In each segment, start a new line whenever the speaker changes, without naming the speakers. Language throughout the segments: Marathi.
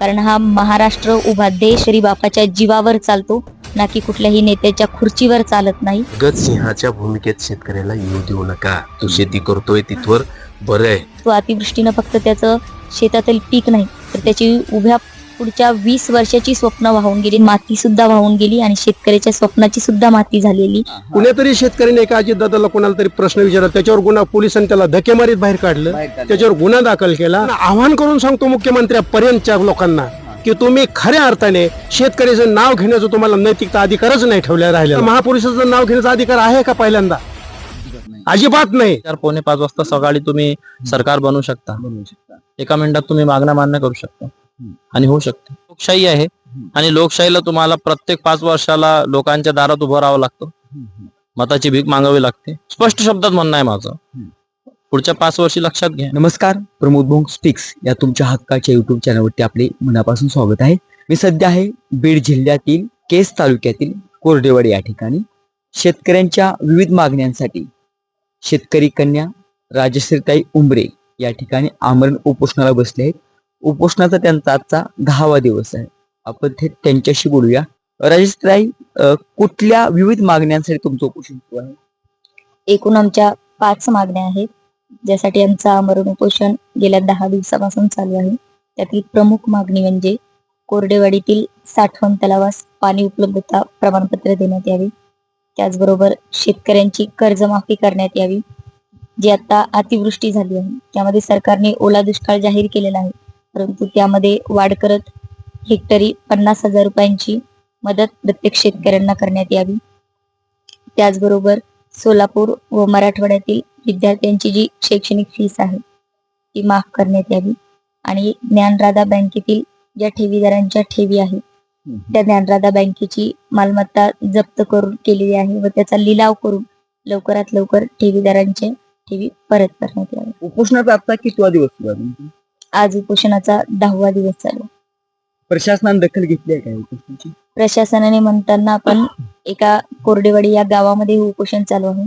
कारण हा महाराष्ट्र उभा देश श्री बापाच्या जीवावर चालतो ना की कुठल्याही नेत्याच्या खुर्चीवर चालत नाही.
गत सिंहाच्या भूमिकेत शेतकऱ्याला येऊ देऊ नका. तो शेती करतोय तिथवर बरं आहे.
तो अतिवृष्टीनं फक्त त्याचं शेतातील पीक नाही तर त्याची उभ्या पुढच्या वीस वर्षाची स्वप्न वाहून गेली. माती सुद्धा वाहून गेली आणि शेतकऱ्याच्या स्वप्नाची सुद्धा माती झालेली.
कुणीतरी शेतकऱ्याने एका अजितदादाला कोणाला तरी प्रश्न विचारला. त्याच्यावर गुन्हा पोलिसांनी त्याला धक्के मारीत बाहेर काढलं. त्याच्यावर गुन्हा दाखल केला. आव्हान करून सांगतो मुख्यमंत्र्यापर्यंतच्या लोकांना की तुम्ही खऱ्या अर्थाने शेतकऱ्याचं नाव घेण्याचा तुम्हाला नैतिकता अधिकारच नाही ठेवल्या राहिला महापुरुषाचं नाव घेण्याचा अधिकार आहे का पहिल्यांदा? अजिबात नाही.
चार पावणे पाच वाजता सकाळी तुम्ही सरकार बनवू शकता. एका मिनिटात तुम्ही मागण्या मान्य करू शकता. आणि होऊ शकते. लोकशाही आहे. आणि लोकशाहीला तुम्हाला प्रत्येक पाच वर्षाला लोकांच्या दारात उभं राहावं लागतं. मताची भीक मागावी लागते. स्पष्ट शब्दात म्हणणं आहे माझं. पुढच्या पाच वर्षी लक्षात घ्या.
नमस्कार. प्रमोद भोंग स्पीक्स या तुमच्या हक्काच्या युट्यूब चॅनलवरती आपले मनापासून स्वागत आहे. मी सध्या आहे बीड जिल्ह्यातील केस तालुक्यातील कोरडेवाडी या ठिकाणी. शेतकऱ्यांच्या विविध मागण्यांसाठी शेतकरी कन्या राजश्रीताई उंबरे या ठिकाणी आमरण उपोषणाला बसले आहेत. उपोषणाचा त्यांचा आजचा दहावा दिवस आहे. आपण थेट त्यांच्याशी बोलूया. राजेशराई कुठल्या विविध मागण्यांसाठी तुमचं उपोषण सुरू आहे?
एकूण आमच्या पाच मागण्या आहेत. ज्यासाठी आमचं आमरण उपोषण गेल्या दहा दिवसापासून चालू आहे. त्यातील प्रमुख मागणी म्हणजे कोरडेवाडीतील साठवण तलावास पाणी उपलब्धता प्रमाणपत्र देण्यात यावे. त्याचबरोबर शेतकऱ्यांची कर्जमाफी करण्यात यावी. जी आता अतिवृष्टी झाली आहे. त्यामध्ये सरकारने ओला दुष्काळ जाहीर केलेला आहे. परंतु त्यामध्ये वाढ करत हेक्टरी पन्नास हजार रुपयांची मदत प्रत्येक शेतकऱ्यांना करण्यात यावी. त्याचबरोबर सोलापूर व मराठवाड्यातील विद्यार्थ्यांची जी शैक्षणिक फीस आहे ती माफ करण्यात यावी. आणि ज्ञानराधा बँकेतील ज्या ठेवीदारांच्या ठेवी आहेत त्या ज्ञानराधा बँकेची मालमत्ता जप्त करून केलेली आहे व त्याचा लिलाव करून लवकरात लवकर ठेवीदारांचे ठेवी परत करण्यात यावी.
उपोषणाचा आजचा कितवा दिवस
आज उपोषणाचा दहावा दिवस चालू आहे.
प्रशासनाने दखल घेतली आहे का या उपोषणाची
प्रशासनाने म्हणताना आपण एका कोरडेवाडी या गावामध्ये हे उपोषण चालू आहे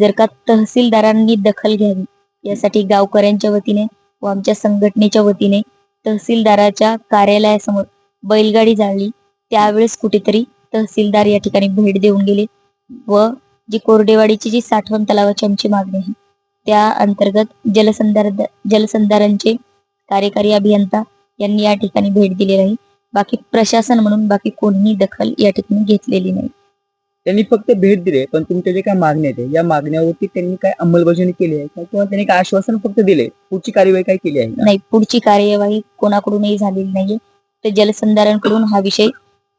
जर का तहसीलदारांनी दखल घ्यावी यासाठी गावकऱ्यांच्या वतीने व आमच्या संघटनेच्या वतीने तहसीलदाराच्या कार्यालयासमोर बैलगाडी जाळली त्यावेळेस कुठेतरी तहसीलदार या ठिकाणी भेट देऊन गेले व जी कोरडेवाडीची जी साठवण तलावाची आमची मागणी आहे त्या अंतर्गत जलसंधार जलसंधारणचे कार्यकारी अभियंता यांनी या ठिकाणी भेट दिलेली आहे बाकी प्रशासन म्हणून बाकी कोणीही दखल या ठिकाणी घेतलेली नाही.
त्यांनी फक्त भेट दिली पण तुमच्या जे काय मागण्या आहेत या मागण्यावरती त्यांनी काय अंमलबजावणी केली आहे? का किंवा त्यांनी काय आश्वासन फक्त दिले पुढची कार्यवाही काय केली आहे?
नाही पुढची कार्यवाही कोणाकडूनही झालेली नाहीये. तर जलसंधारणकडून हा विषय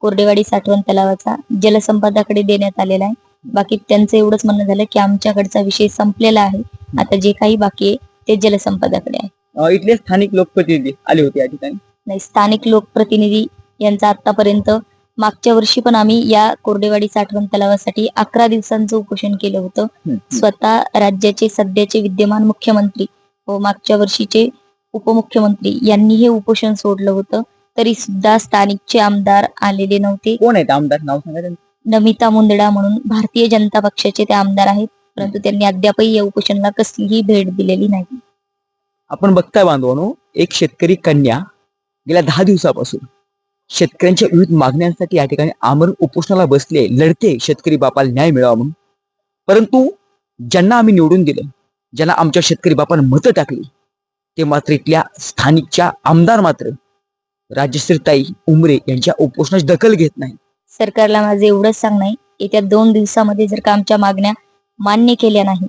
कोरडेवाडी साठवण तलावाचा जलसंपदाकडे देण्यात आलेला आहे. बाकी त्यांचं एवढंच म्हणणं झालं की आमच्याकडचा विषय संपलेला आहे. आता जे काही बाकी आहे ते जलसंपदाकडे आहे.
इथले स्थानिक लोकप्रतिनिधी आले होते या ठिकाणी.
नाही स्थानिक लोकप्रतिनिधी यांचा आतापर्यंत मागच्या वर्षी पण आम्ही या कोरडेवाडी साठवण तलावासाठी अकरा दिवसांचं उपोषण केलं होतं. स्वतः राज्याचे सध्याचे विद्यमान मुख्यमंत्री व मागच्या वर्षीचे उपमुख्यमंत्री यांनी हे उपोषण सोडलं होतं. तरी सुद्धा स्थानिकचे आमदार आलेले नव्हते.
कोण आहेत आमदार? नाव सांगा.
नमिता मुंदडा म्हणून भारतीय जनता पक्षाचे ते आमदार आहेत. परंतु त्यांनी अद्यापही या उपोषणाला कसलीही भेट दिलेली नाही.
आपण बघताय बांधवानो एक शेतकरी कन्या गेल्या दहा दिवसापासून शेतकऱ्यांच्या विविध मागण्यांसाठी या ठिकाणी आमरण उपोषणाला बसले लढते शेतकरी बापाला न्याय मिळावा म्हणून. परंतु ज्यांना आम्ही निवडून दिलं ज्यांना आमच्या शेतकरी बापानं मतं टाकली ते मात्र इथल्या स्थानिकच्या आमदार मात्र राज्यश्रीताई उमरे यांच्या उपोषणाची दखल घेत नाही
सरकारला माझं एवढंच सांगणं आहे येत्या दोन दिवसामध्ये जर का आमच्या मागण्या मान्य केल्या नाही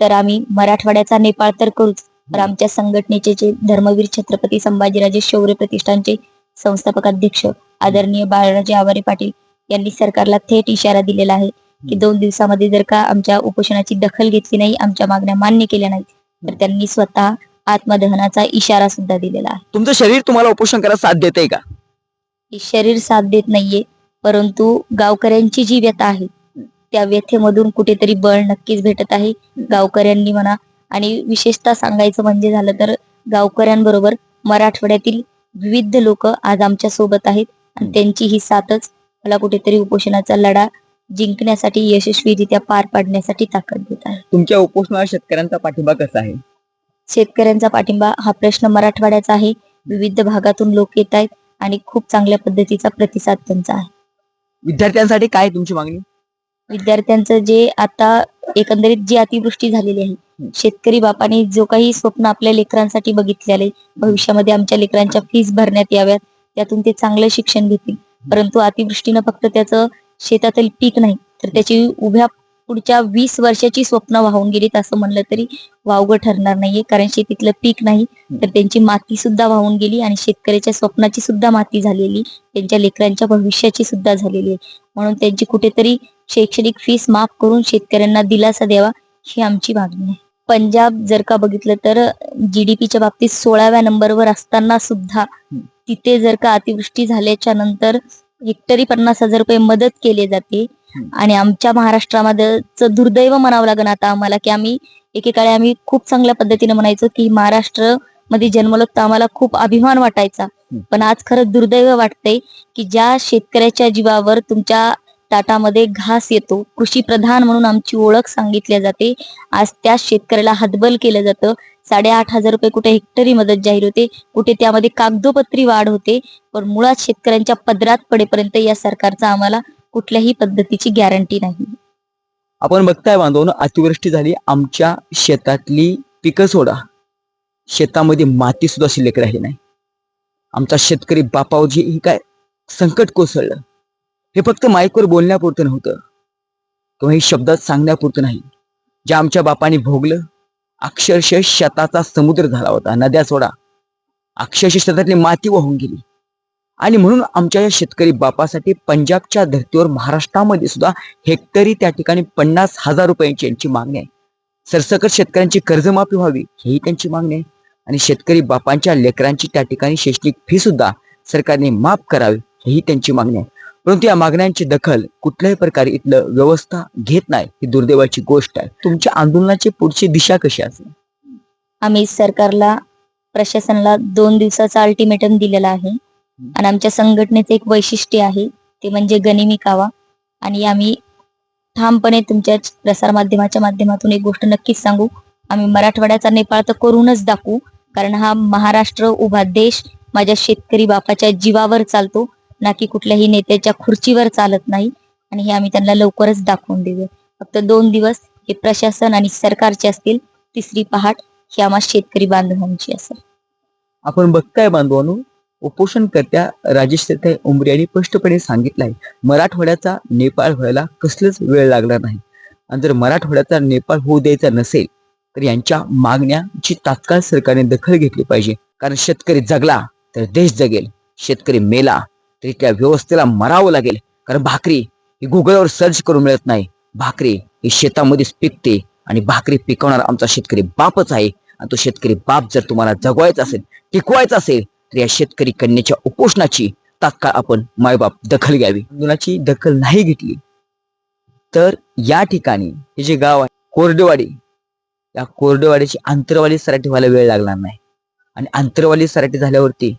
तर आम्ही मराठवाड्याचा नेपाळ तर करूच. आमच्या संघटनेचे जे धर्मवीर छत्रपती संभाजीराजे शौर्य प्रतिष्ठानचे संस्थापक अध्यक्ष आदरणीय बाळराजे आवारे पाटील यांनी सरकारला थेट इशारा दिलेला आहे की दोन दिवसामध्ये जर का आमच्या उपोषणाची दखल घेतली नाही आमच्या मागण्या मान्य केल्या नाहीत तर त्यांनी स्वतः आत्मदहनाचा इशारा सुद्धा दिलेला आहे.
तुमचं शरीर तुम्हाला उपोषण करायला साथ देते का?
की शरीर साथ देत नाहीये परंतु गावकऱ्यांची जी व्यथा आहे त्या व्यथेमधून कुठेतरी बळ नक्कीच भेटत आहे. गावकऱ्यांनी म्हणा आणि विशेषतः सांगायचं म्हणजे झालं तर गावकऱ्यांबरोबर मराठवाड्यातील विविध लोक आज आमच्यासोबत आहेत. आणि त्यांची ही साथच मला कुठेतरी उपोषणाचा लढा जिंकण्यासाठी यशस्वीरित्या पार पाडण्यासाठी ताकद देत आहे.
तुमच्या उपोषणाला शेतकऱ्यांचा पाठिंबा कसा आहे?
शेतकऱ्यांचा पाठिंबा हा प्रश्न मराठवाड्याचा आहे. विविध भागातून लोक येत आहेत आणि खूप चांगल्या पद्धतीचा प्रतिसाद त्यांचा आहे.
विद्यार्थ्यांसाठी काय तुमची मागणी?
विद्यार्थ्यांचं जे आता एकंदरीत जी अतिवृष्टी झालेली आहे शेतकरी बापाने जो काही स्वप्न आपल्या लेकरांसाठी बघितलेले भविष्यामध्ये आमच्या लेकरांच्या फीस भरण्यात याव्यात त्यातून ते चांगलं शिक्षण घेतील. परंतु अतिवृष्टीनं फक्त त्याचं शेतातील पीक नाही तर त्याची उभ्या पुढच्या वीस वर्षाची स्वप्न वाहून गेलीत असं म्हणलं तरी वावगं ठरणार नाहीये कारण शेतीतलं पीक नाही तर त्यांची माती सुद्धा वाहून गेली आणि शेतकऱ्याच्या स्वप्नाची सुद्धा माती झालेली त्यांच्या लेकरांच्या भविष्याची सुद्धा झालेली आहे. म्हणून त्यांची कुठेतरी शैक्षणिक फीस माफ करून शेतकऱ्यांना दिलासा द्यावा ही आमची मागणी आहे. पंजाब जर का बघितलं तर जीडीपीच्या बाबतीत सोळाव्या नंबरवर असताना सुद्धा तिथे जर का अतिवृष्टी झाल्याच्यानंतर हेक्टरी पन्नास हजार रुपये मदत केली जाते. आणि आमच्या महाराष्ट्रामध्ये दुर्दैव म्हणावं लागेल आता आम्हाला की आम्ही एकेकाळी आम्ही खूप चांगल्या पद्धतीने म्हणायचो की महाराष्ट्रमध्ये जन्मलो तर आम्हाला खूप अभिमान वाटायचा. पण आज खरं दुर्दैव वाटतंय की ज्या शेतकऱ्याच्या जीवावर तुमच्या ताटामध्ये घास येतो. कृषी प्रधान म्हणून आमची ओळख सांगितल्या जाते. आज त्या शेतकऱ्याला हतबल केलं जातं. साडेआठ हजार रुपये कुठे हेक्टरी मदत जाहीर होते. कुठे त्यामध्ये कागदोपत्री वाढ होते. पण मुळात शेतकऱ्यांच्या पदरात पडेपर्यंत या सरकारचा आम्हाला कुठल्याही पद्धतीची गॅरंटी नाही.
आपण बघताय बांधव अतिवृष्टी झाली. आमच्या शेतातली पिकं सोडा. शेतामध्ये माती सुद्धा शिल्लक राहिली नाही. आमचा शेतकरी बापावजी ही काय संकट कोसळलं. हे फक्त माईकवर बोलण्यापुरतं नव्हतं. किंवा हे शब्दात सांगण्यापुरतं नाही. जे आमच्या बापाने भोगलं अक्षरशः शताचा समुद्र झाला होता नद्या सोडा. अक्षरशः शेतातली माती वाहून गेली. आणि म्हणून आमच्या या शेतकरी बापासाठी पंजाबच्या धर्तीवर महाराष्ट्रामध्ये सुद्धा हेक्टरी त्या ठिकाणी पन्नास हजार रुपयांची यांची मागणी आहे. सरसकट शेतकऱ्यांची कर्जमाफी व्हावी हेही त्यांची मागणी आहे. आणि शेतकरी बापांच्या लेकरांची त्या ठिकाणी शैक्षणिक फी सुद्धा सरकारने माफ करावी हेही त्यांची मागणी आहे. परंतु या मागण्यांची दखल कुठल्याही प्रकारे इथलं व्यवस्था घेत नाही ही दुर्दैवाची गोष्ट आहे. तुमच्या आंदोलनाची पुढची दिशा कशी असेल?
आम्ही सरकारला प्रशासनाला दोन दिवसाचा अल्टिमेटम दिलेला आहे. आणि आमच्या संघटनेचं एक वैशिष्ट्य आहे ते म्हणजे गनिमी कावा. आणि आम्ही ठामपणे तुमच्या प्रसार माध्यमाच्या माध्यमातून एक गोष्ट नक्कीच सांगू. आम्ही मराठवाड्याचा नेपाळ तर करूनच दाखवू. कारण हा महाराष्ट्र उभा देश माझ्या शेतकरी बापाच्या जीवावर चालतो. ना की कुठल्याही नेत्याच्या खुर्चीवर चालत नाही. आणि हे आम्ही त्यांना लवकरच दाखवून देऊ. फक्त दोन दिवस हे प्रशासन आणि सरकारचे असतील तिसरी पहाट ही आम्हा शेतकरी बांधवांची असेल.
आपण बघताय बांधवांनो उपोषणकर्त्या राजेश तेथे उमरे यांनी स्पष्टपणे सांगितलं आहे मराठवाड्याचा नेपाळ व्हायला कसलंच वेळ लागणार नाही. आणि जर मराठवाड्याचा नेपाळ होऊ द्यायचा नसेल तर यांच्या मागण्याची तात्काळ सरकारने दखल घेतली पाहिजे. कारण शेतकरी जगला तर देश जगेल. शेतकरी मेला तरी त्या व्यवस्थेला मरावं लागेल. कारण भाकरी ही गुगलवर सर्च करून मिळत नाही. भाकरी ही शेतामध्येच पिकते आणि भाकरी पिकवणारा आमचा शेतकरी बापच आहे. आणि तो शेतकरी बाप जर तुम्हाला जगवायचा असेल टिकवायचा असेल तर या शेतकरी कन्याच्या उपोषणाची तात्काळ आपण मायबाप दखल घ्यावी. आंदोलनाची दखल नाही घेतली. तर या ठिकाणी हे जे गाव आहे कोरडेवाडी या कोरडेवाडीची आंतरवाली सराठी व्हायला वेळ लागणार नाही. आणि आंतरवाली सराठी झाल्यावरती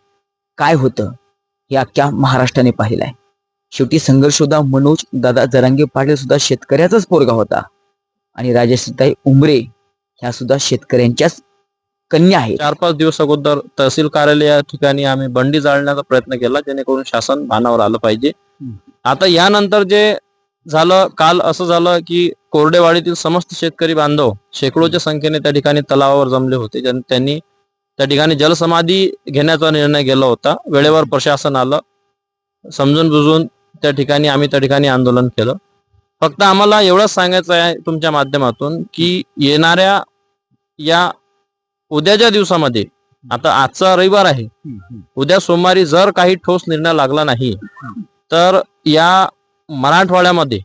काय होतं? हे अख्ख्या महाराष्ट्राने पाहिलं आहे शेवटी संघर्ष होता मनोज दादा जरांगे पाटील सुद्धा शेतकऱ्याचाच पोरगा होता. आणि राजेशताई उमरे ह्या सुद्धा शेतकऱ्यांच्याच कन्या आहेत.
चार पाच दिवस अगोदर तहसील कार्यालय या ठिकाणी आम्ही बंडी जाळण्याचा प्रयत्न केला जेणेकरून शासन भानावर आलं पाहिजे. आता यानंतर जे झालं काल असं झालं की कोरडेवाडीतील समस्त शेतकरी बांधव शेकडोच्या संख्येने त्या ठिकाणी तलावावर जमले होते. त्यांनी त्या ठिकाणी जलसमाधी घेण्याचा निर्णय गेला होता. वेळेवर प्रशासन आलं समजून बुजून त्या ठिकाणी आम्ही त्या ठिकाणी आंदोलन केलं. फक्त आम्हाला एवढंच सांगायचं आहे तुमच्या माध्यमातून की येणाऱ्या या उद्याच्या दिवसामध्ये आता आजचा रविवार आहे उद्या सोमवारी जर काही ठोस निर्णय लागला नाही तर या मराठवाड्यामध्ये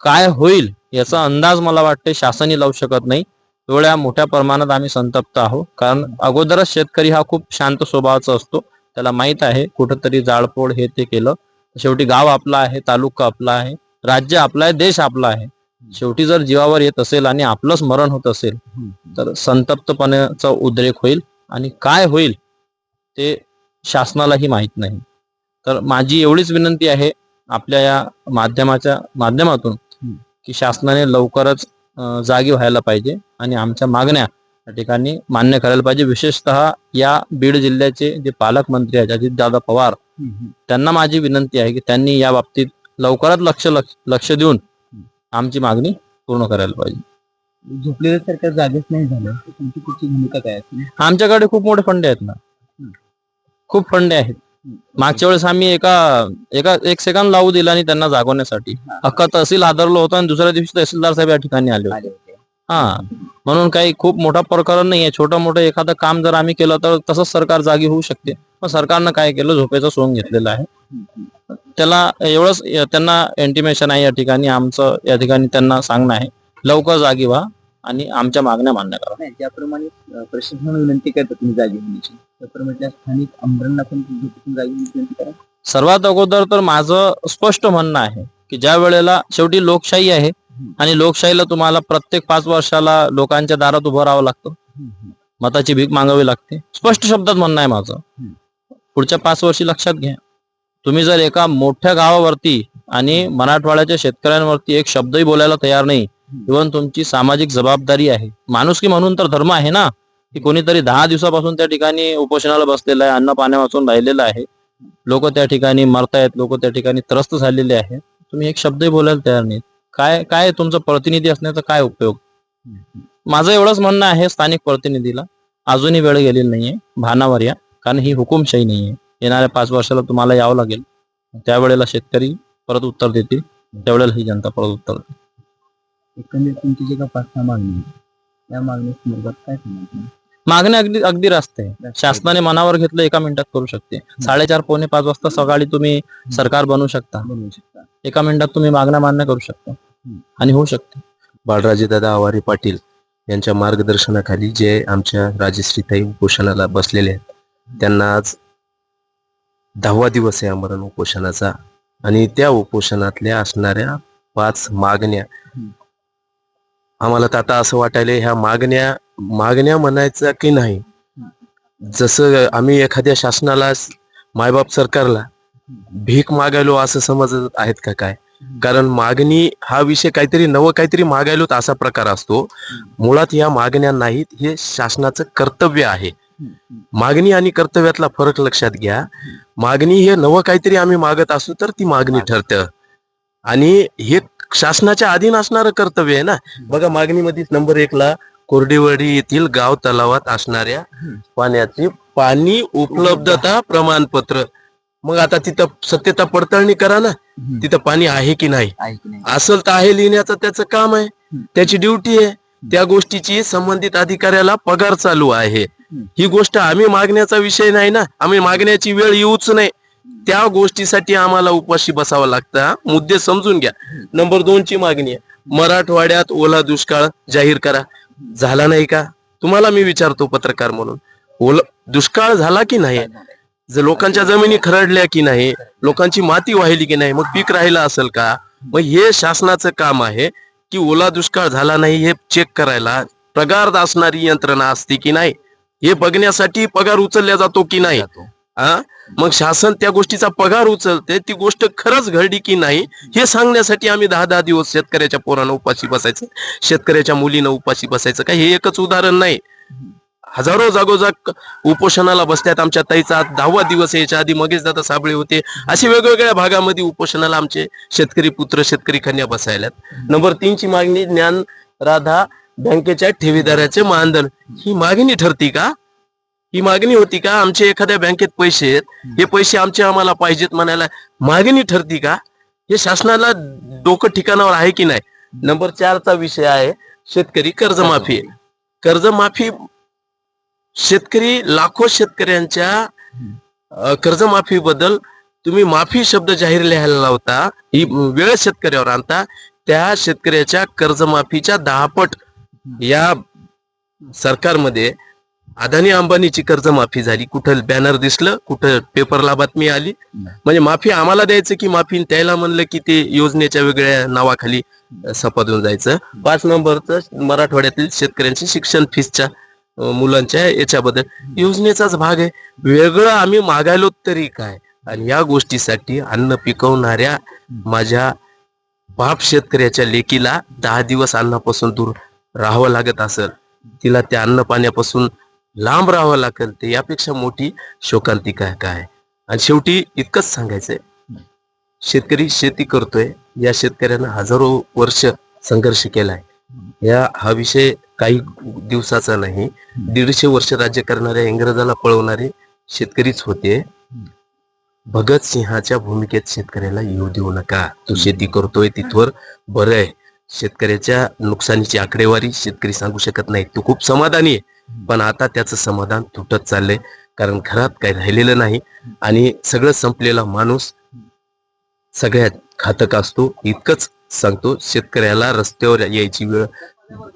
काय होईल याचा अंदाज मला वाटते शासनही लावू शकत नाही. एवढ्या मोठ्या प्रमाणात आम्ही संतप्त आहोत. कारण अगोदरच शेतकरी हा खूप शांत स्वभावाचा असतो. त्याला माहीत आहे कुठंतरी जाळपोळ हे ते केलं. शेवटी गाव आपला आहे तालुका आपला आहे राज्य आपला आहे देश आपला आहे. शेवटी जर जीवावर येत असेल आणि आपलंच मरण होत असेल तर संतप्तपणाचा उद्रेक होईल. आणि काय होईल ते शासनालाही माहीत नाही. तर माझी एवढीच विनंती आहे आपल्या या माध्यमाच्या माध्यमातून की शासनाने लवकरच जागी व्हायला पाहिजे आणि आमच्या मागण्या या ठिकाणी मान्य करायला पाहिजे. विशेषतः या बीड जिल्ह्याचे जे पालकमंत्री आहेत अजितदादा पवार त्यांना माझी विनंती आहे की त्यांनी या बाबतीत लवकरात लक्ष लक्ष- देऊन आमची मागणी पूर्ण करायला पाहिजे.
झोपलेलं सरकार जागेच नाही झालं तुमची पुढची भूमिका काय
आमच्याकडे खूप मोठे फंडे आहेत ना. खूप फंडे आहेत. मागच्या वेळेस आम्ही एका एका एक सेकंद लावू दिला आणि त्यांना जागवण्यासाठी. अख्खा तहसील हादरलो होता आणि दुसऱ्या दिवशी तहसीलदार साहेब या ठिकाणी आले होते. हा. म्हणून काही खूप मोठा प्रकरण नाहीये. छोटं मोठं एखादं काम जर आम्ही केलं तर तसंच सरकार जागी होऊ शकते. पण सरकारनं काय केलं? झोपेचं सोंग घेतलेलं आहे. त्याला एवढंच त्यांना इंटिमेशन आहे या ठिकाणी. आमचं या ठिकाणी त्यांना सांगणं आहे. लवकर जागी व्हा. आणि आमच्या मागण्या मान्य करा.
नाही ज्याप्रमाणे अं, प्रशासनाला विनंती करतात तुम्ही जागी होण्याची त्याप्रमाणे त्या स्थानिक आमदारांना पण झोपेतून जागी विनंती करा.
सर्वात अगोदर तर माझं स्पष्ट म्हणणं आहे की ज्या वेळेला शेवटी लोकशाही आहे आणि लोकशाहीला तुम्हाला प्रत्येक पाच वर्षाला लोकांच्या दारात उभं राहावं लागतं. मताची भीक मागावी लागते. स्पष्ट शब्दात म्हणणं आहे माझं. पुढच्या पाच वर्षी लक्षात घ्या. तुम्ही जर एका मोठ्या गावावरती आणि मराठवाड्याच्या शेतकऱ्यांवरती एक शब्दही बोलायला तयार नाही इव्हन तुमची सामाजिक जबाबदारी आहे. माणुसकी म्हणून तर धर्म आहे ना? की कोणीतरी दहा दिवसापासून त्या ठिकाणी उपोषणाला बसलेलं आहे अन्न पाण्या वाचून राहिलेलं आहे. लोक त्या ठिकाणी मरतायत लोक त्या ठिकाणी त्रस्त झालेले आहेत तुम्ही एक शब्दही बोलायला तयार नाही काय काय तुमचं प्रतिनिधी असण्याचा काय उपयोग? माझं एवढंच म्हणणं आहे स्थानिक प्रतिनिधीला. अजूनही वेळ गेलेली नाहीये. भानावर या. कारण ही हुकुमशाही नाहीये. येणाऱ्या पाच वर्षाला तुम्हाला यावं लागेल. त्यावेळेला शेतकरी परत उत्तर देतील. त्यावेळेला ही जनता परत उत्तर देईल.
एकंदरीत तुमची जे का पाच सहा मागणी आहे, त्या मागणी संदर्भात काय सांगाल
मागणी अगदी अगदी रास्त आहे. शासनाने मनावर घेतलं एका मिनिटात करू शकते. साडेचार पावणे पाच वाजता सकाळी तुम्ही सरकार बनवू शकता.
बनवू शकता.
एका मिनिटात तुम्ही मागण्या मान्य करू शकता. आणि होऊ शकते.
बाळराजेदादा आवारे पाटील यांच्या मार्गदर्शनाखाली जे आमच्या राजश्रीताई उपोषणाला बसलेले आहेत त्यांना आज दहावा दिवस आहे आमरण उपोषणाचा. आणि त्या उपोषणातल्या असणाऱ्या पाच मागण्या आम्हाला तर आता असं वाटायला ह्या मागण्या मागण्या म्हणायचं की नाही जसं आम्ही एखाद्या शासनाला मायबाप सरकारला भीक मागायलो असं समजत आहेत का काय? कारण मागणी हा विषय काहीतरी नवं काहीतरी मागायलो असा प्रकार असतो. मुळात या मागण्या नाहीत हे शासनाचं कर्तव्य आहे. मागणी आणि कर्तव्यातला फरक लक्षात घ्या. मागणी हे नवं काहीतरी आम्ही मागत असू तर ती मागणी ठरतं. आणि हे शासनाच्या अधीन असणारं कर्तव्य आहे ना? बघा मागणीमध्ये नंबर एकला कोरडेवाडी येथील गाव तलावात असणाऱ्या पाण्याची पाणी उपलब्धता प्रमाणपत्र. मग आता तिथं सत्यता पडताळणी करा ना. तिथं पाणी आहे की नाही?
आहे की नाही?
असल तर आहे लिहिण्याचं त्याचं काम आहे. त्याची ड्युटी आहे. त्या गोष्टीची संबंधित अधिकाऱ्याला पगार चालू आहे. ही गोष्ट आम्ही मागण्याचा विषय नाही ना. आम्ही मागण्याची वेळ येऊच नाही. त्या गोष्टीसाठी आम्हाला उपाशी बसावं लागतं हा. मुद्दे समजून घ्या. नंबर दोन ची मागणी आहे. मराठवाड्यात ओला दुष्काळ जाहीर करा. झाला नाही का? तुम्हाला मी विचारतो पत्रकार म्हणून. ओला दुष्काळ झाला की नाही? जर लोकांच्या जमिनी खरडल्या की नाही? लोकांची माती वाहिली की नाही? मग पीक राहिलं असेल का? मग हे शासनाचं काम आहे की ओला दुष्काळ झाला नाही हे चेक करायला पगार असणारी यंत्रणा असते की नाही? हे बघण्यासाठी पगार उचलला जातो की नाही? हा मग शासन त्या गोष्टीचा पगार उचलते ती गोष्ट खरंच घडली की नाही हे सांगण्यासाठी आम्ही दहा दहा दिवस शेतकऱ्याच्या पोरानं उपाशी बसायचं शेतकऱ्याच्या मुलीनं उपाशी बसायचं. काय हे एकच उदाहरण नाही. हजारो जागोजाग उपोषणाला बसल्यात आमच्या ताईचा. दहावा दिवस याच्या आधी मगेच दादा साबळे होते. असे वेगवेगळ्या भागामध्ये उपोषणाला आमचे शेतकरी पुत्र शेतकरी कन्या बसायल्यात. नंबर तीनची मागणी ज्ञान राधा बँकेच्या ठेवीदाराचे मानधन. ही मागणी ठरती का? ही मागणी होती का आमचे एखाद्या बँकेत पैसे आहेत हे पैसे आमचे आम्हाला पाहिजेत म्हणायला मागणी ठरती का? हे शासनाला डोकं ठिकाणावर आहे की नाही? नंबर चारचा विषय आहे शेतकरी कर्जमाफी. कर्जमाफी शेतकरी लाखो शेतकऱ्यांच्या कर्जमाफी बद्दल तुम्ही माफी शब्द जाहीर लिहायला लावता ही वेळ शेतकऱ्यावर आणता त्या शेतकऱ्याच्या कर्जमाफीच्या दहापट या सरकारमध्ये अदानी अंबानीची कर्जमाफी झाली. कुठं बॅनर दिसलं कुठं पेपरला बातमी आली. म्हणजे माफी आम्हाला द्यायचं की माफी त्याला म्हणलं की ते योजनेच्या वेगळ्या नावाखाली सपादून जायचं. पाच नंबरचं मराठवाड्यातील शेतकऱ्यांची शिक्षण फीसच्या मुलांच्या याच्याबद्दल. योजनेचाच भाग आहे. वेगळं आम्ही मागायलो तरी काय? आणि या गोष्टीसाठी अन्न पिकवणाऱ्या माझ्या बाप शेतकऱ्याच्या लेकीला दहा दिवस अन्नापासून दूर राहावं लागत असेल. तिला त्या अन्न पाण्यापासून लांब राहावं लागेल ते यापेक्षा मोठी शोकांतिका काय आणि शेवटी इतकंच सांगायचंय शेतकरी शेती करतोय या शेतकऱ्यानं हजारो वर्ष संघर्ष केलाय. या हा विषय काही दिवसाचा नाही दीडशे वर्ष राज्य करणाऱ्या इंग्रजाला पळवणारे शेतकरीच होते. भगत सिंहाच्या भूमिकेत शेतकऱ्याला येऊ देऊ नका. तो शेती करतोय तिथवर बरं आहे. शेतकऱ्याच्या नुकसानीची आकडेवारी शेतकरी सांगू शकत नाही. तो खूप समाधानी आहे. पण आता त्याचं समाधान तुटत चाललंय. कारण घरात काही राहिलेलं नाही आणि सगळं संपलेला माणूस सगळ्यात घातक असतो. इतकंच सांगतो शेतकऱ्याला रस्त्यावर यायची वेळ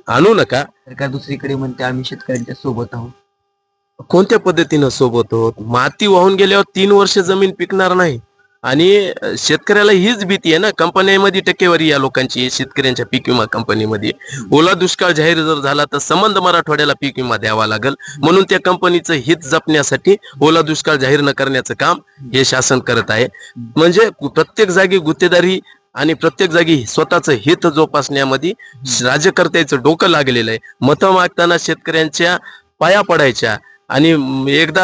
आणू नका.
सरकार दुसरीकडे म्हणते आम्ही शेतकऱ्यांच्या सोबत आहोत.
कोणत्या पद्धतीनं सोबत होत माती वाहून गेल्यावर तीन वर्ष जमीन पिकणार नाही. आणि शेतकऱ्याला हीच भीती आहे ना कंपन्यांमध्ये टक्केवारी या लोकांची शेतकऱ्यांच्या पीक विमा कंपनीमध्ये. ओला दुष्काळ जाहीर जर झाला तर संबंध मराठवाड्याला पीक विमा द्यावा लागेल. म्हणून त्या कंपनीचं हित जपण्यासाठी ओला दुष्काळ जाहीर न करण्याचं काम हे शासन करत आहे. म्हणजे प्रत्येक जागी गुत्तेदारी आणि प्रत्येक जागी स्वतःचं हित जोपासण्यामध्ये राज्यकर्त्याचं डोकं लागलेलं आहे. मतं मागताना शेतकऱ्यांच्या पाया पडायच्या आणि एकदा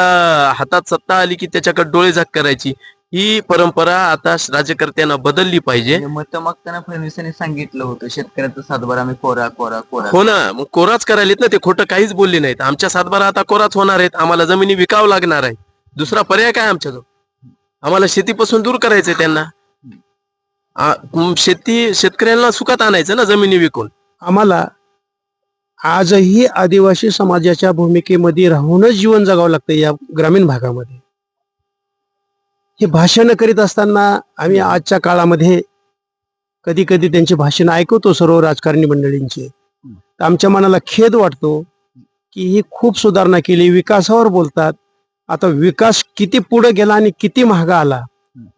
हातात सत्ता आली की त्याच्याकडे डोळे झाक करायची. ही परंपरा आता राज्यकर्त्यांना बदलली पाहिजे.
मत मागताना फडणवीसांनी सांगितलं होतं शेतकऱ्याचा सातबारा आम्ही कोरा कोरा कोरा.
हो ना मग कोराच करायलेत ना ते खोटं काहीच बोलले नाहीत. आमच्या सातबारा आता कोराच होणार आहेत आम्हाला जमिनी विकावं लागणार आहे. दुसरा पर्याय काय आमच्याजवळ आम्हाला शेतीपासून दूर करायचंय त्यांना. शेती शेतकऱ्यांना सुखात आणायचं ना जमिनी विकून.
आम्हाला आजही आदिवासी समाजाच्या भूमिकेमध्ये राहूनच जीवन जगावं लागतं या ग्रामीण भागामध्ये. हे भाषण करीत असताना आम्ही आजच्या काळामध्ये कधी कधी त्यांचे भाषण ऐकवतो सर्व राजकारणी मंडळींचे. तर आमच्या मनाला खेद वाटतो की ही खूप सुधारणा केली विकासावर बोलतात. आता विकास किती पुढे गेला आणि किती महागा आला?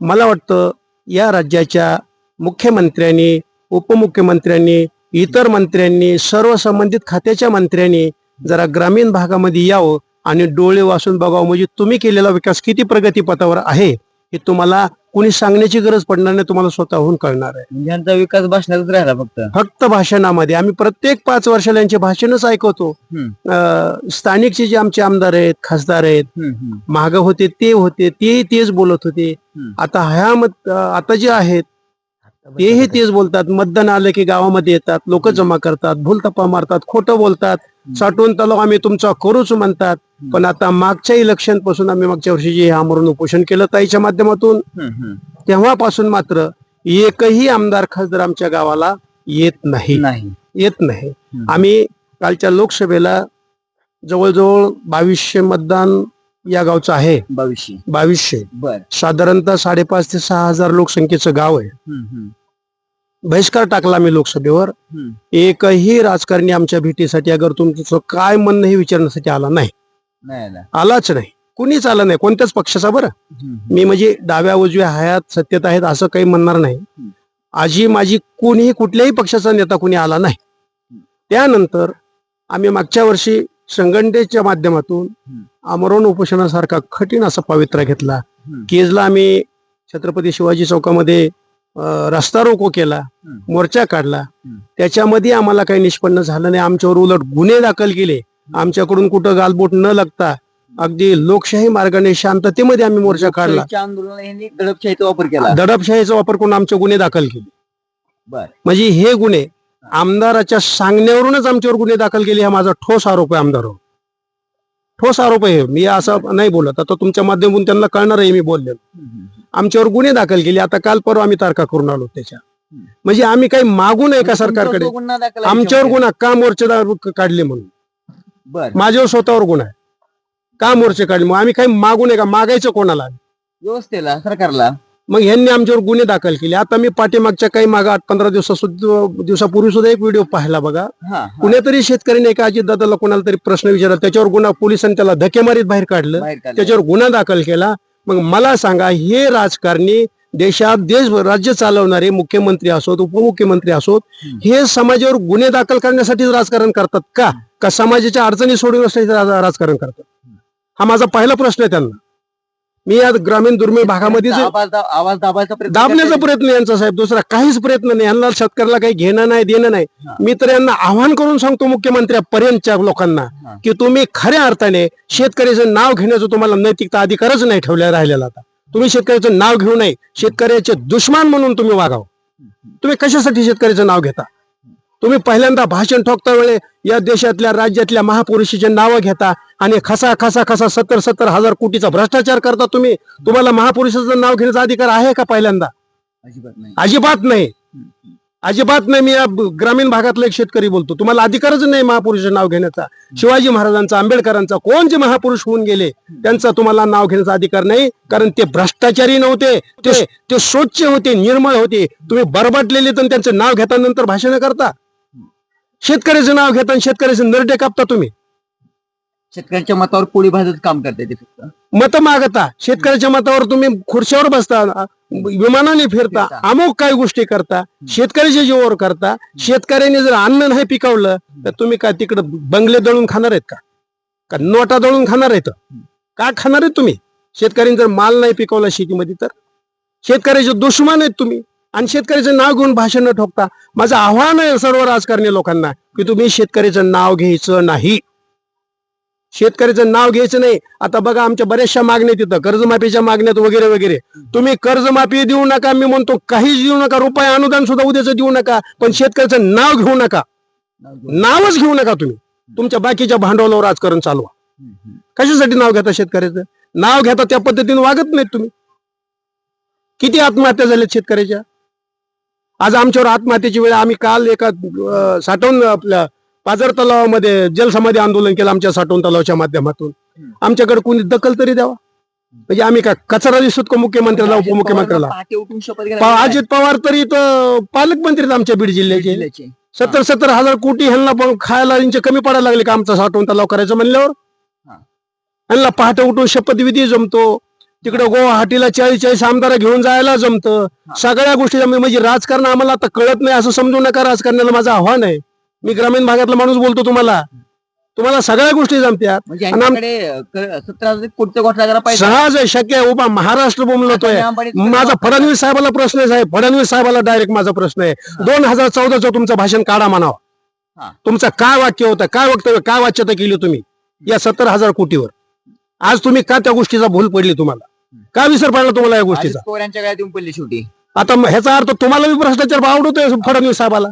मला वाटतं या राज्याच्या मुख्यमंत्र्यांनी उपमुख्यमंत्र्यांनी इतर मंत्र्यांनी सर्व संबंधित खात्याच्या मंत्र्यांनी जरा ग्रामीण भागामध्ये यावं आणि डोळे वाचून बघावं. म्हणजे तुम्ही केलेला विकास किती प्रगतीपथावर आहे? हे तुम्हाला कुणी सांगण्याची गरज पडणार नाही तुम्हाला स्वतःहून कळणार आहे.
यांचा विकास भाषणातच राहिला फक्त.
फक्त भाषणामध्ये. आम्ही प्रत्येक पाच वर्षाला यांचे भाषणच ऐकवतो. अं, स्थानिकचे जे आमचे आमदार आहेत खासदार आहेत माग होते ते होते ते तेच बोलत होते.
हम्म.
आता ह्या मत आता जे आहेत तेही तेच बोलतात. मतदान आलं की गावामध्ये येतात लोक जमा करतात भूलथप्पा मारतात खोटं बोलतात. साठवून तलाव आम्ही तुमचा करूच म्हणतात पण आता मागच्या इलेक्शनपासून आम्ही मागच्या वर्षी जे आमरण उपोषण केलं ताईच्या माध्यमातून तेव्हापासून मात्र एकही आमदार खासदार आमच्या गावाला येत नाही.
नाही.
येत नाही. आम्ही कालच्या लोकसभेला जवळजवळ बावीसशे मतदान या गावचं आहे. बावीसशे.
बर.
साधारणतः साडेपाच ते सहा हजार लोकसंख्येचं गाव आहे. बहिष्कार टाकला मी लोकसभेवर. एकही राजकारणी आमच्या भेटीसाठी अगर तुमचं काय म्हणणं हे विचारण्यासाठी आला नाही.
नाही आला.
आलाच नाही. कुणीच आला नाही. कोणत्याच पक्षाचा बरं? मी म्हणजे डाव्या उजव्या हयात सत्यता आहेत असं काही म्हणणार नाही. आजी माझी कोणीही कुठल्याही पक्षाचा नेता कोणी आला नाही. त्यानंतर आम्ही मागच्या वर्षी संघटनेच्या माध्यमातून आमरण उपोषणासारखा कठीण असा पवित्रा घेतला. केजला आम्ही छत्रपती शिवाजी चौकामध्ये रस्ता रोको केला. मोर्चा काढला. त्याच्यामध्ये आम्हाला काही निष्पन्न झालं नाही. आमच्यावर उलट गुन्हे दाखल केले. आमच्याकडून कुठं गालबोट न लागता अगदी लोकशाही मार्गाने शांततेमध्ये आम्ही मोर्चा काढला.
दडपशाहीचा वापर केला.
दडपशाहीचा वापर करून आमचे गुन्हे दाखल केले. म्हणजे हे गुन्हे आमदाराच्या सांगण्यावरूनच आमच्यावर गुन्हे दाखल केले हा माझा ठोस आरोप आहे आमदारावर. ठोस आरोप आहे. मी असं नाही बोलत. आता तुमच्या माध्यमातून त्यांना कळणार आहे मी बोललेलो. आमच्यावर गुन्हे दाखल केले. आता काल परवा आम्ही तारखा करून आलो त्याच्या. म्हणजे आम्ही काही मागू नये का सरकारकडे? आमच्यावर. गुन्हा का मोर्चे काढले म्हणून. माझ्यावर स्वतःवर गुन्हा आहे. का मोर्चे काढले मग आम्ही काही मागू नये का? मागायचं कोणाला?
व्यवस्थेला सरकारला?
मग यांनी आमच्यावर गुन्हे दाखल केले आता मी पाठीमागच्या काही मागे आठ पंधरा दिवसा दिवसापूर्वी सुद्धा एक व्हिडिओ पाहिला बघा. कुणीतरी शेतकऱ्याने एका अजितदादाला कोणाला तरी प्रश्न विचारला त्याच्यावर गुन्हा पोलिसांनी त्याला धकेमारीत बाहेर काढलं
बाहेर काढलं.
त्याच्यावर गुन्हा दाखल केला मग मला सांगा हे राजकारणी देशात देश राज्य चालवणारे मुख्यमंत्री असोत उपमुख्यमंत्री असोत. हे समाजावर गुन्हे दाखल करण्यासाठीच राजकारण करतात का का समाजाच्या अडचणी सोडवण्यासाठी राजकारण करतात हा माझा पहिला प्रश्न आहे त्यांना मी या ग्रामीण दुर्मिळ भागामध्ये
आवाज दाबायचा प्रयत्न
दाबण्याचा. प्रयत्न यांचा साहेब दुसरा काहीच प्रयत्न नाही यांना शेतकऱ्याला काही घेणं नाही देणं नाही. मी तर यांना आव्हान करून सांगतो मुख्यमंत्र्यापर्यंतच्या लोकांना. की तुम्ही खऱ्या अर्थाने शेतकऱ्याचं नाव घेण्याचं तुम्हाला नैतिकता अधिकारच नाही ठेवल्या राहिलेला आता तुम्ही शेतकऱ्याचं नाव घेऊ नये शेतकऱ्याचे दुश्मन म्हणून तुम्ही वागाव तुम्ही कशासाठी शेतकऱ्याचं नाव घेता तुम्ही पहिल्यांदा भाषण ठोकता वेळे या देशातल्या राज्यातल्या महापुरुषीचे नावं घेता आणि खसा खसा खसा सत्तर सत्तर हजार कोटीचा भ्रष्टाचार करता तुम्ही. तुम्हाला महापुरुषाचं नाव घेण्याचा अधिकार आहे का पहिल्यांदा?
अजिबात नाही.
अजिबात नाही. अजिबात नाही. मी या ग्रामीण भागातला एक शेतकरी बोलतो. तुम्हाला अधिकारच नाही महापुरुषाचं नाव घेण्याचा. शिवाजी महाराजांचा आंबेडकरांचा कोण जे महापुरुष होऊन गेले त्यांचा तुम्हाला नाव घेण्याचा अधिकार नाही. कारण ते भ्रष्टाचारी नव्हते. ते ते स्वच्छ होते निर्मळ होते. तुम्ही बरबटलेले तर त्यांचं नाव घेता नंतर भाषण करता. शेतकऱ्याचं नाव घेता आणि शेतकऱ्याचे नरडे कापता तुम्ही.
शेतकऱ्यांच्या मतावर पोळी भाजत काम करते ते फक्त.
मत मागता. शेतकऱ्याच्या मतावर तुम्ही खुर्शीवर बसता विमानाने फिरता
फिरता.
अमुक काही गोष्टी करता शेतकऱ्याच्या जीवावर करता. शेतकऱ्याने जर अन्न नाही पिकवलं तर तुम्ही काय तिकडं बंगले दळून खाणार आहेत का? का नोटा दळून खाणार आहेत? का खाणार आहेत तुम्ही? शेतकऱ्यांनी जर माल नाही पिकवला शेतीमध्ये तर? शेतकऱ्याचे दुश्मन आहेत तुम्ही. आणि शेतकऱ्याचं नाव घेऊन भाषण न ठोकता माझं आव्हान आहे सर्व राजकारणी लोकांना की तुम्ही शेतकऱ्याचं नाव घ्यायचं नाही. शेतकऱ्याचं नाव घ्यायचं नाही. आता बघा आमच्या बऱ्याचशा मागण्या तिथं कर्जमाफीच्या मागण्यात वगैरे वगैरे. तुम्ही कर्जमाफी देऊ नका मी म्हणतो काहीच देऊ नका रुपये अनुदान सुद्धा उद्याचं देऊ नका पण शेतकऱ्याचं नाव घेऊ नका. नावच घेऊ नका तुम्ही. तुमच्या बाकीच्या भांडवलावर राजकारण चालवा. कशासाठी नाव घेता शेतकऱ्याचं? नाव घेता त्या पद्धतीने वागत नाहीत तुम्ही. किती आत्महत्या झाल्यात शेतकऱ्याच्या? आज आमच्यावर आत्महत्येची वेळ आम्ही काल एका अं, साठवून आपल्या पाझर तलावामध्ये जलसमाधी आंदोलन केलं आमच्या साठवून तलावाच्या माध्यमातून. आमच्याकडे कोणी दखल तरी द्यावा. म्हणजे आम्ही काय कचरा दिसत का मुख्यमंत्र्याला उपमुख्यमंत्र्याला? अजित पवार तरी तर पालकमंत्री आमच्या बीड जिल्ह्याचे. सत्तर सत्तर हजार कोटी ह्यांना पण खायला यांचे कमी पडायला लागले का आमचा साठवून तलाव करायचं म्हणल्यावर. ह्यांना पहाटे उठून शपथविधी जमतो. तिकडे गुवाहाटीला चाळीस चाळीस आमदार घेऊन जायला जमतं. सगळ्या गोष्टी. म्हणजे राजकारण आम्हाला आता कळत नाही. असं समजू नका राजकारणाला. माझं आव्हान आहे. मी ग्रामीण भागातला माणूस बोलतो तुम्हाला. तुम्हाला सगळ्या गोष्टी जमत्यात.
म्हणजे
सहज आहे. शक्य आहे. उभा महाराष्ट्र
अंबानीचं
माझा फडणवीस साहेबाला प्रश्न आहे साहेब. फडणवीस साहेबाला डायरेक्ट माझा प्रश्न आहे. दोन हजार चौदाचं तुमचं भाषण काढा. म्हणावं. तुमचं काय वाक्य होतं काय वक्तव्य काय वाच्यता केली तुम्ही? या सत्तर हजार कोटीवर. आज तुम्ही का त्या गोष्टीचा भूल पडली तुम्हाला? का विसर पडला तुम्हाला या गोष्टीचा?
अजित येऊन पडली शेवटी.
आता ह्याचा अर्थ तुम्हाला बी भ्रष्टाचार आवडतोय फडणवीस साहेबाला.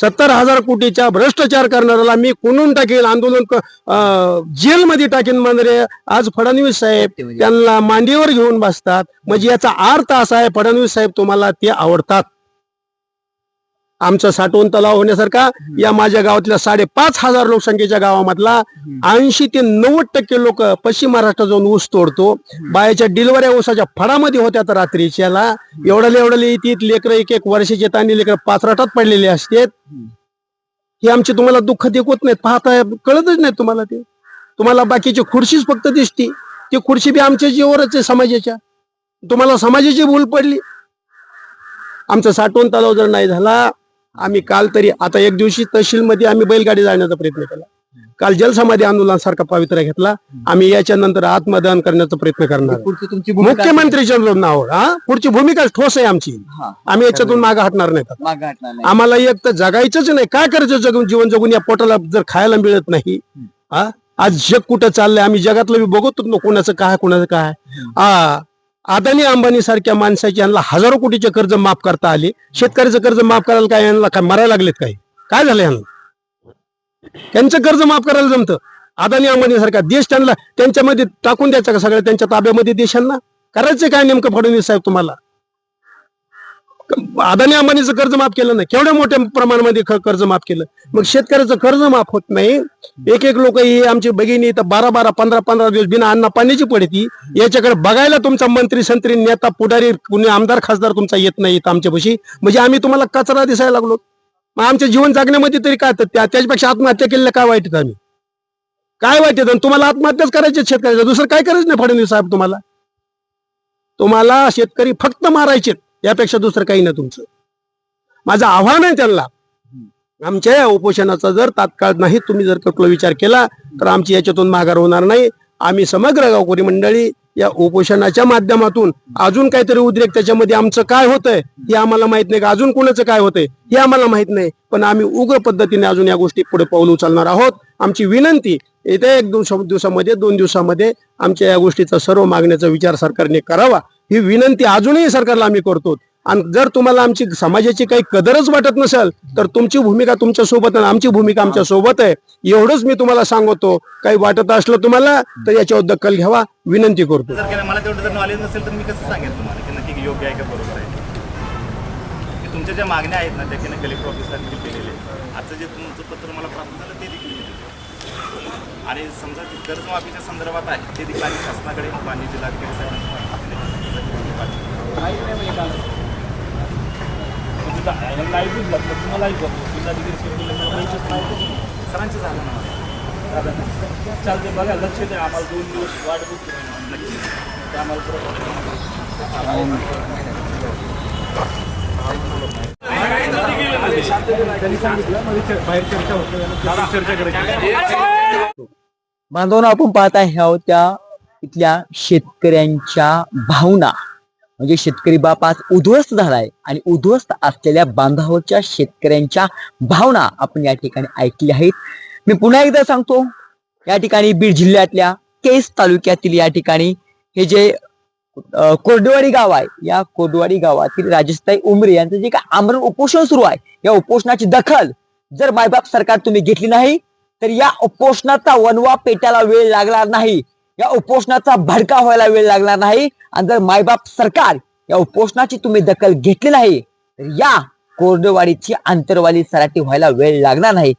सत्तर हजार कोटीच्या भ्रष्टाचार करणाऱ्याला मी कुणून टाकेल? आंदोलन क- अं, जेलमध्ये टाकेन म्हणजे आज फडणवीस साहेब.
ते म्हणजे
त्यांना मांडीवर घेऊन बसतात. म्हणजे याचा अर्थ असा आहे फडणवीस साहेब तुम्हाला ते आवडतात. आमचा साठवण तलाव होण्यासारखा या माझ्या गावातल्या साडेपाच हजार लोकसंख्येच्या गावामधला ऐंशी ते नव्वद टक्के लोक पश्चिम महाराष्ट्रात जाऊन ऊस तोडतो. बायाच्या डिलवऱ्या ऊसाच्या फडामध्ये होत्या तर रात्रीच्याला एवढ्याला एवढ्याला येतात लेकरं एक एक वर्षाचे आणि लेकरं पाचराटात पडलेले असतात. हे आमचे तुम्हाला दुःख देखवत नाहीत. पाहताय कळतच नाही तुम्हाला ते. तुम्हाला बाकीची खुर्शीच फक्त दिसती. ती खुर्शी बी आमच्या जीवावरच आहे समाजाच्या. तुम्हाला समाजाची भूल पडली. आमचा साठवण तलाव जर नाही झाला आम्ही काल तरी आता एक दिवशी तहसीलमध्ये आम्ही बैलगाडी जाण्याचा प्रयत्न केला. काल जलसमाधी आंदोलन सारखा पवित्रा घेतला. आम्ही याच्या नंतर आत्मदान करण्याचा प्रयत्न करणार. मुख्यमंत्रीच्या नावावर हा? पुढची भूमिका ठोस आहे आमची. आम्ही याच्यातून मागे हटणार नाही. आम्हाला एक तर जगायचंच नाही. काय करायचं जगून जीवन जगून? या पोटाला जर खायला मिळत नाही हा? आज जग कुठं चाललंय? आम्ही जगातलं बी बघतो ना कोणाचं काय कोणाचं काय. हा अदानी अंबानी सारख्या माणसाची यांना हजारो कोटीचे कर्ज माफ करता आले. शेतकऱ्याचं कर्ज माफ करायला काय यांना काय मरायला लागलेत काय? काय झालं यांना? त्यांचं कर्ज माफ करायला जमतं. अदानी अंबानी सारखा देश त्यांना त्यांच्यामध्ये टाकून द्यायचा का सगळ्या त्यांच्या ताब्यामध्ये देशांना? करायचं काय नेमकं फडणवीस साहेब तुम्हाला? अदानी अंबानीचं कर्ज माफ केलं नाही. केवढ्या मोठ्या प्रमाणामध्ये कर्ज माफ केलं? मग शेतकऱ्याचं कर्ज माफ होत नाही. एक एक लोक ही आमची भगिनी तर बारा बारा पंधरा पंधरा दिवस बिना अन्न पाण्याची पडती याच्याकडे बघायला तुमचा मंत्री संत्री नेता पुढारी कुणी आमदार खासदार तुमचा येत नाही इथं आमच्यापाशी. म्हणजे आम्ही तुम्हाला कचरा दिसायला लागलो. मग आमच्या जीवन जगण्यामध्ये तरी काय तर त्याच्यापेक्षा आत्महत्या केलेल्या काय वाईट आहेत आम्ही? काय वाईट आहेत? आणि तुम्हाला आत्महत्याच करायचे शेतकऱ्याच्या. दुसरं काय करायचं नाही फडणवीस साहेब तुम्हाला? तुम्हाला शेतकरी फक्त मारायचेत. यापेक्षा दुसरं काही नाही तुमचं. माझं आव्हान आहे त्यांना. आमच्या या उपोषणाचा जर तात्काळ नाही तुम्ही जर कुठला विचार केला तर आमची याच्यातून माघार होणार नाही. आम्ही समग्र गावकरी मंडळी या उपोषणाच्या माध्यमातून अजून काहीतरी उद्रेक त्याच्यामध्ये आमचं काय होतंय हे आम्हाला माहीत नाही. का अजून कोणाचं काय होतंय हे आम्हाला माहीत नाही. पण आम्ही उग्र पद्धतीने अजून या गोष्टी पुढे पाऊल उचलणार आहोत. आमची विनंती येत्या एक दोन दिवसामध्ये दोन दिवसामध्ये आमच्या या गोष्टीचा सर्व मागण्याचा विचार सरकारने करावा. ही विनंती अजूनही सरकारला आम्ही करतो. आणि जर तुम्हाला आमची समाजाची काही कदरच वाटत नसेल तर तुमची भूमिका तुमच्यासोबत आणि आमची भूमिका आमच्यासोबत आहे. एवढंच मी तुम्हाला सांगतो. काही वाटत असलं तुम्हाला तर याच्यावर दखल घ्यावा. विनंती करतो.
तुमच्या ज्या मागण्या आहेत ना त्या कलेक्टर केलेले आजचं जे तुमचं पत्र मला प्राप्त झालं ते देखील आणि समजा कर्जमाफीच्या संदर्भात आहे ते देखील शासनाकडे मान्य जिल्हाधिकारी साहेबांना सरांची झालं ना
चालते बघा लक्ष द्या आम्हाला दोन दिवस वाट बघतो आम्हाला
आपण पाहत आहे त्या इथल्या शेतकऱ्यांच्या भावना. म्हणजे शेतकरी बाप आज उद्ध्वस्त झालाय आणि उद्ध्वस्त असलेल्या बांधावरच्या शेतकऱ्यांच्या भावना आपण या ठिकाणी ऐकली आहेत. मी पुन्हा एकदा सांगतो या ठिकाणी बीड जिल्ह्यातल्या केस तालुक्यातील या ठिकाणी हे जे कोरडवाडी गाव आहे या कोरडवाडी गावातील राजस्थाई उमरे यांचं जे काय आमरण उपोषण सुरू आहे या उपोषणाची दखल जर मायबाप सरकार तुम्ही घेतली नाही तर या उपोषणाचा वनवा पेटायला वेळ लागणार नाही. या उपोषणाचा भडका व्हायला वेळ लागणार नाही. आणि जर मायबाप सरकार या उपोषणाची तुम्ही दखल घेतली नाही तर या कोरडेवाडीची आंतरवाली सराटी व्हायला वेळ लागणार नाही.